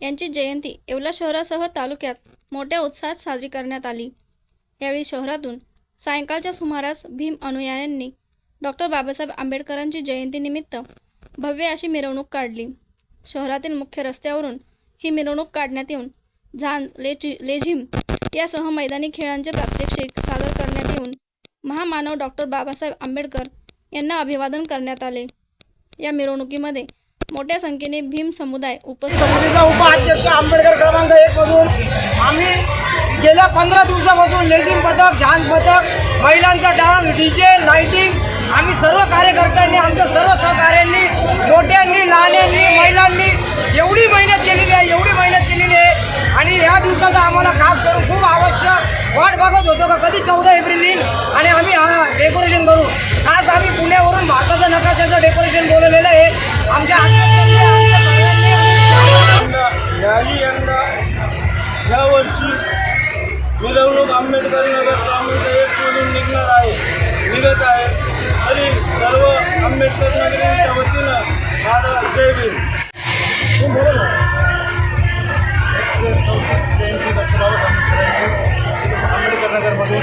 यांची जयंती येवला शहरासह तालुक्यात मोठ्या उत्साहात साजरी करण्यात आली. यावेळी शहरातून सायंकाळच्या सुमारास भीम अनुयायांनी डॉक्टर बाबासाहेब आंबेडकरांची जयंतीनिमित्त भव्य अशी मिरवणूक काढली. शहरातील मुख्य रस्त्यावरून ही मिरवणूक काढण्यात येऊन झांज लेची लेझिम यासह मैदानी खेळांचे प्रात्यक्षिक सादर करण्यात येऊन महामानव डॉक्टर बाबासाहेब आंबेडकर यांना अभिवादन करण्यात आले. या मिरवणुकीमध्ये मोठ्या संख्येने भीम समुदाय उपस्थित उपाध्यक्ष आंबेडकर क्रमांक एक मधून आम्ही गेल्या पंधरा दिवसापासून लेझिम पथक झांज पथक महिलांचा डान्स डीजे लाइटिंग आम्ही सर्व कार्यकर्त्यांनी आमच्या सर्व सहकाऱ्यांनी मोठ्यांनी लहान्यांनी महिलांनी एवढी मेहनत केलेली आहे एवढी मेहनत केलेली आहे. आणि ह्या दिवसाचा आम्हाला खास करून खूप आवश्यक वाट बघत होतो का कधी चौदा एप्रिल येईल आणि आम्ही हा डेकोरेशन करू. खास आम्ही पुण्यावरून भारताचा नकाशा यांना यावर्षी मिरवणूक आंबेडकर नगर क्रमांक एकमधून निघणार आहे निघत आहे. आणि सर्व आंबेडकर नगरीच्या वतीनं माझा जय आंबेडकर नगरमधून